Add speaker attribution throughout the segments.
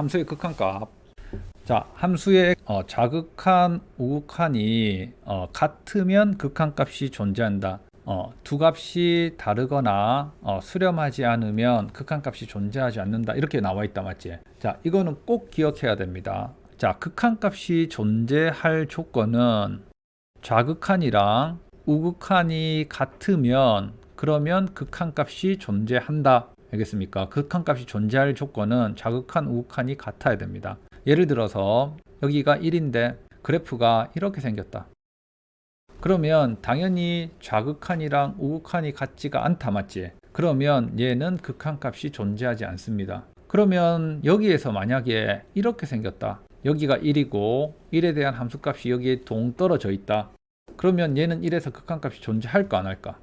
Speaker 1: 함수의 극한값. 자, 함수의 어, 자극한 우극한이 어, 같으면 극한값이 존재한다. 어, 두 값이 다르거나 어, 수렴하지 않으면 극한값이 존재하지 않는다. 이렇게 나와 있다 맞지? 자, 이거는 꼭 기억해야 됩니다. 자, 극한값이 존재할 조건은 좌극한이랑 우극한이 같으면 그러면 극한값이 존재한다. 알겠습니까? 극한 값이 존재할 조건은 좌극한, 우극한이 같아야 됩니다. 예를 들어서 여기가 1인데 그래프가 이렇게 생겼다. 그러면 당연히 좌극한이랑 우극한이 같지가 않다 맞지? 그러면 얘는 극한 값이 존재하지 않습니다. 그러면 여기에서 만약에 이렇게 생겼다. 여기가 1이고 1에 대한 함수값이 여기에 동떨어져 있다. 그러면 얘는 1에서 극한값이 존재할까 안 할까?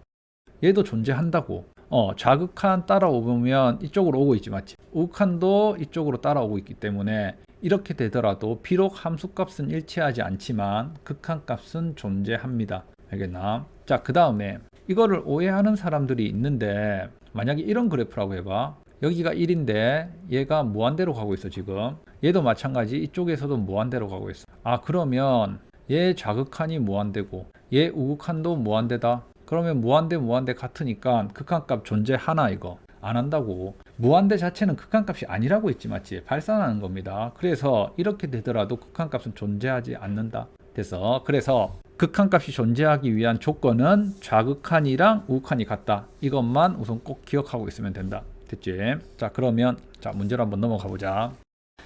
Speaker 1: 얘도 존재한다고. 어, 좌극한 따라오면 이쪽으로 오고 있지 맞지? 우극한도 이쪽으로 따라오고 있기 때문에 이렇게 되더라도 비록 함수값은 일치하지 않지만 극한값은 존재합니다. 알겠나? 자, 그 다음에 이거를 오해하는 사람들이 있는데 만약에 이런 그래프라고 해봐. 여기가 1인데 얘가 무한대로 가고 있어 지금. 얘도 마찬가지 이쪽에서도 무한대로 가고 있어. 아 그러면 얘 좌극한이 무한대고 얘 우극한도 무한대다. 그러면 무한대 무한대 같으니까 극한값 존재하나 이거 안 한다고. 무한대 자체는 극한값이 아니라고 했지 맞지 발산하는 겁니다. 그래서 이렇게 되더라도 극한값은 존재하지 않는다. 돼서 그래서 극한값이 존재하기 위한 조건은 좌극한이랑 우극한이 같다. 이것만 우선 꼭 기억하고 있으면 된다. 됐지? 자 그러면 자 문제로 한번 넘어가 보자.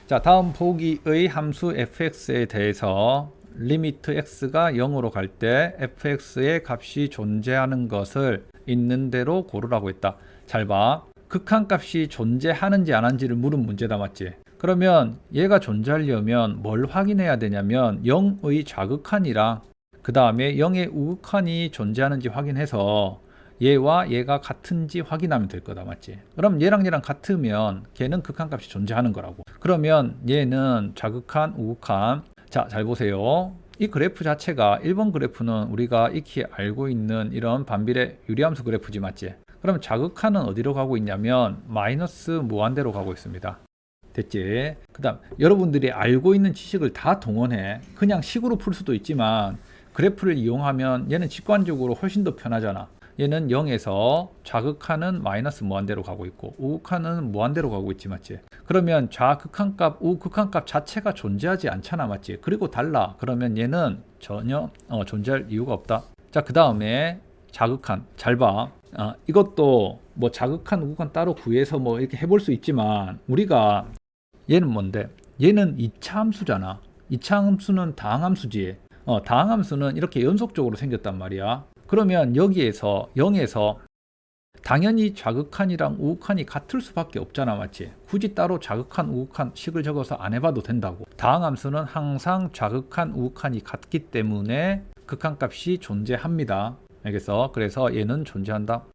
Speaker 1: 자 다음 보기의 함수 fx에 대해서 리미트 x가 0으로 갈 때 fx의 값이 존재하는 것을 있는 대로 고르라고 했다. 잘 봐. 극한값이 존재하는지 안 하는지를 물은 문제다 맞지? 그러면 얘가 존재하려면 뭘 확인해야 되냐면 0의 좌극한이랑 그 다음에 0의 우극한이 존재하는지 확인해서 얘와 얘가 같은지 확인하면 될 거다 맞지? 그럼 얘랑 얘랑 같으면 걔는 극한값이 존재하는 거라고. 그러면 얘는 좌극한, 우극한 자, 잘 보세요. 이 그래프 자체가 1번 그래프는 우리가 익히 알고 있는 이런 반비례 유리함수 그래프지 맞지? 그럼 자극하는 어디로 가고 있냐면 마이너스 무한대로 가고 있습니다. 됐지? 그 다음 여러분들이 알고 있는 지식을 다 동원해. 그냥 식으로 풀 수도 있지만 그래프를 이용하면 얘는 직관적으로 훨씬 더 편하잖아. 얘는 0에서 좌극하는 마이너스 무한대로 가고 있고 우극하는 무한대로 가고 있지 맞지? 그러면 좌극한값, 우극한값 자체가 존재하지 않잖아 맞지? 그리고 달라. 그러면 얘는 전혀 어, 존재할 이유가 없다. 자, 그 다음에 자극한. 잘 봐. 어, 이것도 뭐 자극한, 우극한 따로 구해서 뭐 이렇게 해볼 수 있지만 우리가 얘는 뭔데? 얘는 2차 함수잖아. 2차 함수는 다항함수지. 어, 다항함수는 이렇게 연속적으로 생겼단 말이야. 그러면 여기에서 0에서 당연히 좌극한이랑 우극한이 같을 수밖에 없잖아 맞지 굳이 따로 좌극한 우극한 식을 적어서 안 해봐도 된다고. 다항함수는 항상 좌극한 우극한이 같기 때문에 극한값이 존재합니다. 알겠어? 그래서 얘는 존재한다.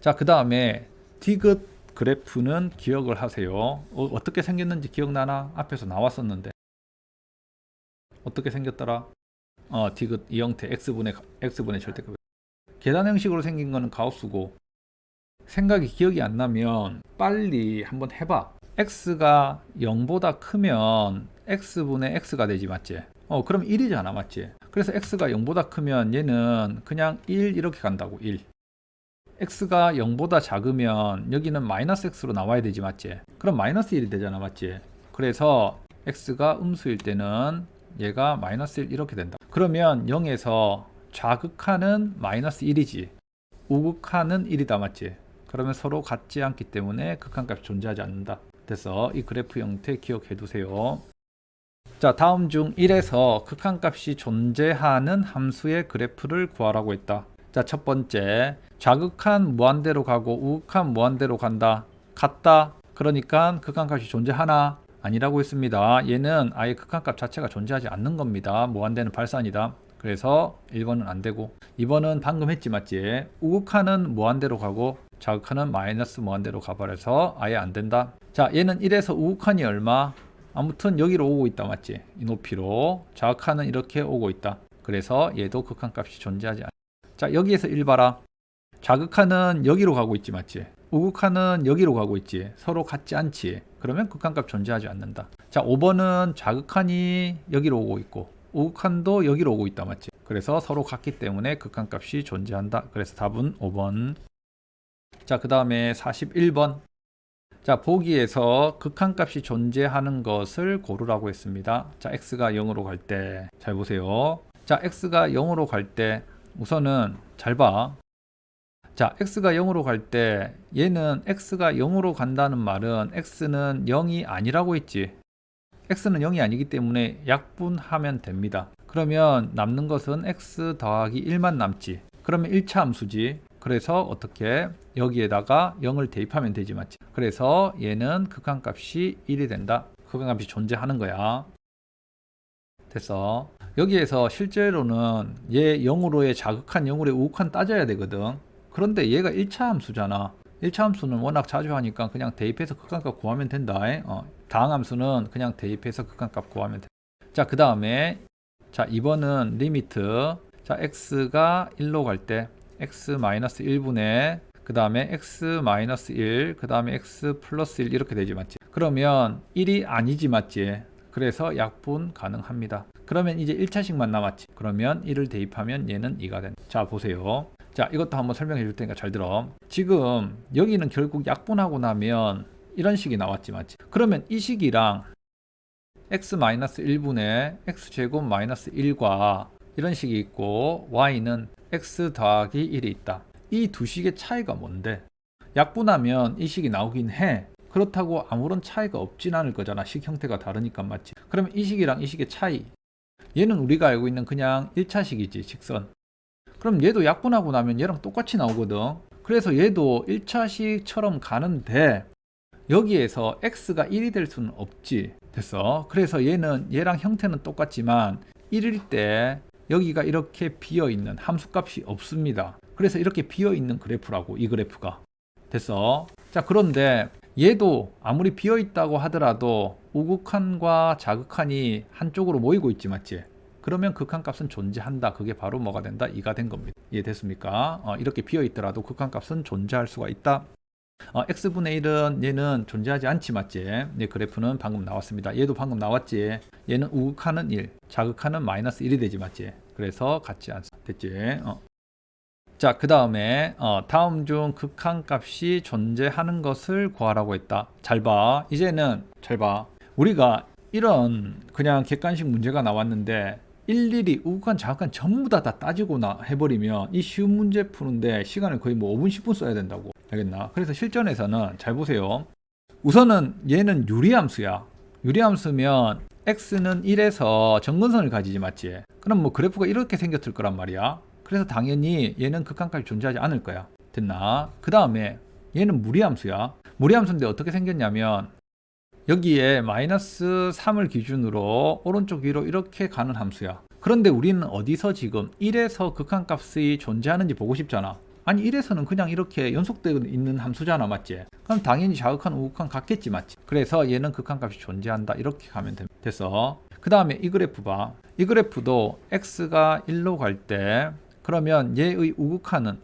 Speaker 1: 자그 다음에 디귿 그래프는 기억을 하세요. 어, 떻게 생겼는지 기억나나? 앞에서 나왔었는데. 어떻게 생겼더라? 어 디귿 이 형태 x분의 x분의 절대값 계단 형식으로 생긴 거는 가우스고 생각이 기억이 안 나면 빨리 한번 해봐. x가 0보다 크면 x분의 x가 되지 맞지? 어 그럼 1이잖아 맞지? 그래서 x가 0보다 크면 얘는 그냥 1 이렇게 간다고 1. x가 0보다 작으면 여기는 마이너스 x로 나와야 되지 맞지? 그럼 마이너스 1이 되잖아 맞지? 그래서 x가 음수일 때는 얘가 마이너스 1 이렇게 된다. 그러면 0에서 좌극하는 마이너스 1이지 우극하는 1이다 맞지. 그러면 서로 같지 않기 때문에 극한값이 존재하지 않는다. 그래서 이 그래프 형태 기억해 두세요. 자 다음 중 1에서 극한값이 존재하는 함수의 그래프를 구하라고 했다. 자 첫 번째 좌극한 무한대로 가고 우극한 무한대로 간다. 같다. 그러니까 극한값이 존재하나? 아니라고 했습니다. 얘는 아예 극한값 자체가 존재하지 않는 겁니다. 무한대는 발산이다 그래서 1번은 안 되고 2번은 방금 했지 맞지? 우극하는 무한대로 가고 자극하는 마이너스 무한대로 가버려서 아예 안 된다. 자 얘는 1에서 우극한이 얼마? 아무튼 여기로 오고 있다 맞지? 이 높이로 자극하는 이렇게 오고 있다. 그래서 얘도 극한값이 존재하지 않다. 자 여기에서 1 봐라. 자극하는 여기로 가고 있지 맞지? 우극하는 여기로 가고 있지. 서로 같지 않지. 그러면 극한값 존재하지 않는다. 자, 5번은 자극한이 여기로 오고 있고 우극한도 여기로 오고 있다. 맞지? 그래서 서로 같기 때문에 극한값이 존재한다. 그래서 답은 5번. 자, 그 다음에 41번. 자, 보기에서 극한값이 존재하는 것을 고르라고 했습니다. 자, x가 0으로 갈 때, 잘 보세요. 자, x가 0으로 갈 때, 우선은 잘 봐. 자, x가 0으로 갈 때, 얘는 x가 0으로 간다는 말은 x는 0이 아니라고 했지. X는 0이 아니기 때문에 약분하면 됩니다. 그러면 남는 것은 x 더하기 1만 남지. 그러면 1차 함수지. 그래서 어떻게 여기에다가 0을 대입하면 되지 맞지? 그래서 얘는 극한값이 1이 된다. 극한값이 존재하는 거야. 됐어. 여기에서 실제로는 얘 0으로의 자극한 0으로의 우극한 따져야 되거든. 그런데 얘가 1차 함수잖아. 1차 함수는 워낙 자주 하니까 그냥 대입해서 극한값 구하면 된다. 어. 다항 함수는 그냥 대입해서 극한값 구하면 돼. 자, 그 다음에 자, 2번은 리미트. 자, x가 1로 갈 때 x-1분의 그 다음에 x-1, 그 다음에 x 플러스 1 이렇게 되지 맞지? 그러면 1이 아니지 맞지? 그래서 약분 가능합니다. 그러면 이제 1차식만 남았지. 그러면 1을 대입하면 얘는 2가 된다. 자, 보세요. 자, 이것도 한번 설명해 줄 테니까 잘 들어. 지금 여기는 결국 약분하고 나면 이런 식이 나왔지 맞지? 그러면 이 식이랑 x-1분의 x제곱 마이너스 1과 이런 식이 있고 y는 x 더하기 1이 있다. 이 두 식의 차이가 뭔데? 약분하면 이 식이 나오긴 해. 그렇다고 아무런 차이가 없진 않을 거잖아. 식 형태가 다르니까 맞지? 그러면 이 식이랑 이 식의 차이. 얘는 우리가 알고 있는 그냥 1차식이지, 직선. 그럼 얘도 약분하고 나면 얘랑 똑같이 나오거든. 그래서 얘도 1차식처럼 가는데 여기에서 x가 1이 될 수는 없지. 됐어. 그래서 얘는 얘랑 형태는 똑같지만 1일 때 여기가 이렇게 비어 있는 함수값이 없습니다. 그래서 이렇게 비어 있는 그래프라고 이 그래프가. 됐어. 자, 그런데 얘도 아무리 비어 있다고 하더라도 우극한과 자극한이 한쪽으로 모이고 있지 맞지? 그러면 극한값은 존재한다. 그게 바로 뭐가 된다? 2가 된 겁니다. 이해됐습니까? 어, 이렇게 비어 있더라도 극한값은 존재할 수가 있다. 어, x분의 1은 얘는 존재하지 않지 맞지? 얘 그래프는 방금 나왔습니다. 얘도 방금 나왔지? 얘는 우극한은 1, 자극한은 마이너스 1이 되지 맞지? 그래서 같지 않습니다. 됐지? 어. 자, 그 다음에 어, 다음 중 극한값이 존재하는 것을 구하라고 했다. 잘 봐. 이제는 잘 봐. 우리가 이런 그냥 객관식 문제가 나왔는데 일일이 우극한 자극한 전부 다, 다 따지고 나 해버리면 이 쉬운 문제 푸는데 시간을 거의 뭐 5분 10분 써야 된다고 알겠나? 그래서 실전에서는 잘 보세요. 우선은 얘는 유리함수야. 유리함수면 x는 1에서 정근선을 가지지 맞지? 그럼 뭐 그래프가 이렇게 생겼을 거란 말이야. 그래서 당연히 얘는 극한값이 존재하지 않을 거야. 됐나? 그 다음에 얘는 무리함수야. 무리함수인데 어떻게 생겼냐면 여기에 마이너스 3을 기준으로 오른쪽 위로 이렇게 가는 함수야. 그런데 우리는 어디서 지금 1에서 극한값이 존재하는지 보고 싶잖아. 아니 1에서는 그냥 이렇게 연속되어 있는 함수잖아 맞지? 그럼 당연히 자극한 우극한 같겠지 맞지? 그래서 얘는 극한값이 존재한다 이렇게 가면. 됐어. 그 다음에 이 그래프 봐. 이 그래프도 x가 1로 갈 때 그러면 얘의 우극한은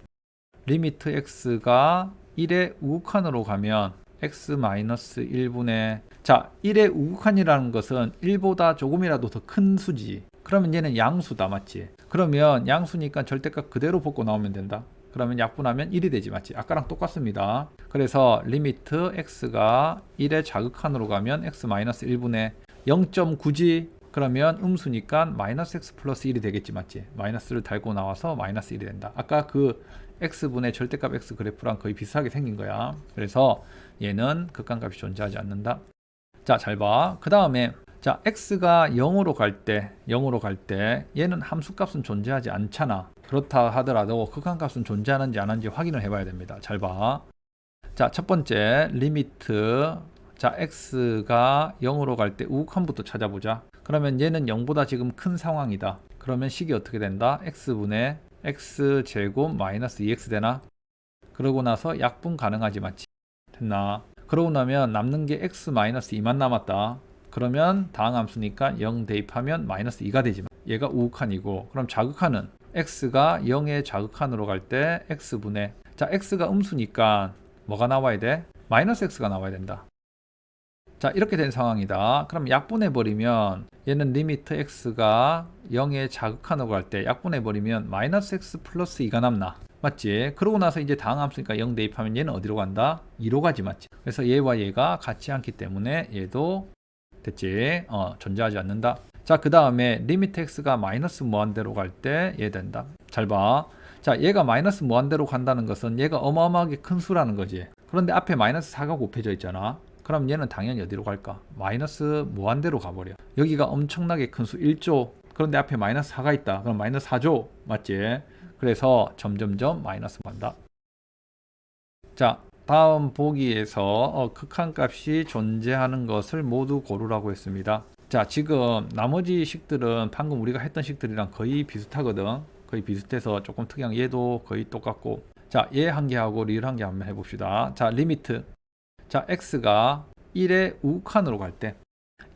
Speaker 1: 리미트 x가 1의 우극한으로 가면 x-1분의 자 1의 우극한이라는 것은 1보다 조금이라도 더 큰 수지 그러면 얘는 양수다 맞지 그러면 양수니까 절대값 그대로 벗고 나오면 된다 그러면 약분하면 1이 되지 맞지 아까랑 똑같습니다. 그래서 리미트 x가 1의 자극한으로 가면 x-1분의 0.9지. 그러면 음수니까 마이너스 x 플러스 1이 되겠지 맞지 마이너스를 달고 나와서 마이너스 1이 된다. 아까 그 x분의 절대값 x 그래프랑 거의 비슷하게 생긴 거야. 그래서 얘는 극한값이 존재하지 않는다. 자 잘 봐. 그 다음에 자 x가 0으로 갈 때 0으로 갈 때 얘는 함수값은 존재하지 않잖아 그렇다 하더라도 극한값은 존재하는지 안 하는지 확인을 해봐야 됩니다. 잘 봐 자 첫 번째 리미트. 자 x가 0으로 갈 때 우극한부터 찾아보자. 그러면 얘는 0보다 지금 큰 상황이다. 그러면 식이 어떻게 된다? X분의 x제곱 마이너스 2x 되나? 그러고 나서 약분 가능하지 맞지 됐나? 그러고 나면 남는 게 x 마이너스 2만 남았다. 그러면 다항 함수니까 0 대입하면 마이너스 2가 되지만 얘가 우극한이고. 그럼 자극한은 x가 0의 자극한으로 갈 때 x분의 자 x가 음수니까 뭐가 나와야 돼? 마이너스 x가 나와야 된다 자 이렇게 된 상황이다. 그럼 약분해 버리면 얘는 리미트 x가 0에 자극한으로 갈 때 약분해 버리면 마이너스 x 플러스 2가 남나 맞지? 그러고 나서 이제 다음 함수니까 0 대입하면 얘는 어디로 간다? 2로 가지 맞지? 그래서 얘와 얘가 같지 않기 때문에 얘도 됐지? 어 존재하지 않는다. 자 그 다음에 리미트 x가 마이너스 무한대로 갈 때 얘 된다. 잘 봐. 자 얘가 마이너스 무한대로 간다는 것은 얘가 어마어마하게 큰 수라는 거지. 그런데 앞에 마이너스 4가 곱해져 있잖아. 그럼 얘는 당연히 어디로 갈까? 마이너스 무한대로 가버려. 여기가 엄청나게 큰 수 1조. 그런데 앞에 마이너스 4가 있다. 그럼 마이너스 4조. 맞지? 그래서 점점점 마이너스 간다. 자, 다음 보기에서 어, 극한값이 존재하는 것을 모두 고르라고 했습니다. 자, 지금 나머지 식들은 방금 우리가 했던 식들이랑 거의 비슷하거든. 거의 비슷해서 조금 특이한 게 얘도 거의 똑같고. 자, 얘 한 개하고 리을 한 개 한번 해봅시다. 자, 리미트. 자, x가 1의 우칸으로 갈 때.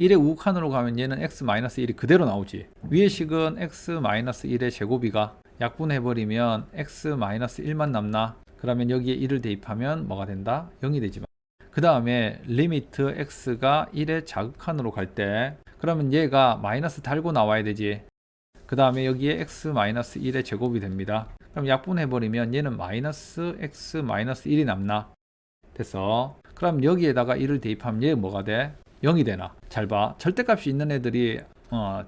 Speaker 1: 1의 우칸으로 가면 얘는 x-1이 그대로 나오지. 위의 식은 x-1의 제곱이가 약분해버리면 x-1만 남나? 그러면 여기에 1을 대입하면 뭐가 된다? 0이 되지만. 그 다음에 리미트 x가 1의 자극한으로 갈 때 그러면 얘가 마이너스 달고 나와야 되지. 그 다음에 여기에 x-1의 제곱이 됩니다. 그럼 약분해 버리면 얘는 마이너스 x-1이 남나? 됐어. 그럼 여기에다가 1을 대입하면 얘 뭐가 돼? 0이 되나? 잘 봐. 절대값이 있는 애들이 어,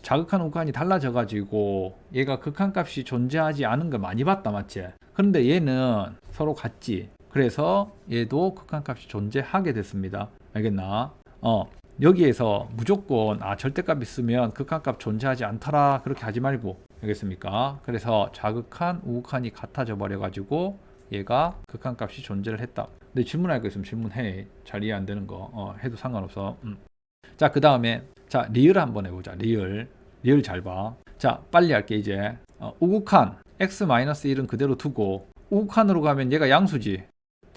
Speaker 1: 자극한 우칸이 달라져 가지고 얘가 극한값이 존재하지 않은 걸 많이 봤다 맞지? 그런데 얘는 서로 같지. 그래서 얘도 극한값이 존재하게 됐습니다. 알겠나? 어 여기에서 무조건 아 절대값 있으면 극한값 존재하지 않더라 그렇게 하지 말고 알겠습니까? 그래서 자극한 우극한이 같아져 버려 가지고 얘가 극한값이 존재를 했다. 근데 질문할 거 있으면 질문해. 잘 이해 안 되는 거 어, 해도 상관없어. 음. 자, 그 다음에 자 리을 한번 해보자. 리을 리을 잘 봐. 자, 빨리 할게 이제. 어, 우극한 x-1은 그대로 두고 우극한으로 가면 얘가 양수지.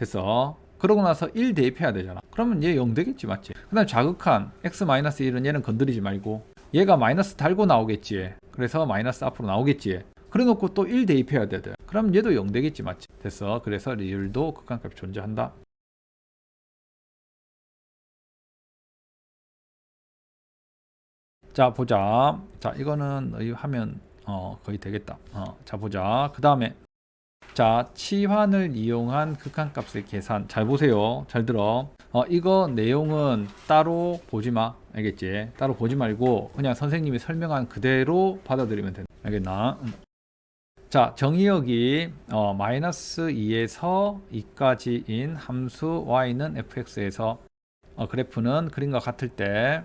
Speaker 1: 됐어. 그러고 나서 1 대입해야 되잖아. 그러면 얘 0 되겠지, 맞지? 그 다음 자극한 x-1은 얘는 건드리지 말고 얘가 마이너스 달고 나오겠지. 그래서 마이너스 앞으로 나오겠지. 그래 놓고 또 1 대입해야 돼. 그럼 얘도 0 되겠지, 맞지? 됐어. 그래서 리을도 극한값이 존재한다. 자, 보자. 자, 이거는 하면 어, 거의 되겠다. 어, 자, 보자. 그 다음에 자, 치환을 이용한 극한값의 계산. 잘 보세요. 잘 들어. 어, 이거 내용은 따로 보지 마. 알겠지? 따로 보지 말고 그냥 선생님이 설명한 그대로 받아들이면 된다. 알겠나? 음. 자, 정의역이 어, 마이너스 2에서 2까지인 함수 y는 fx에서 어, 그래프는 그림과 같을 때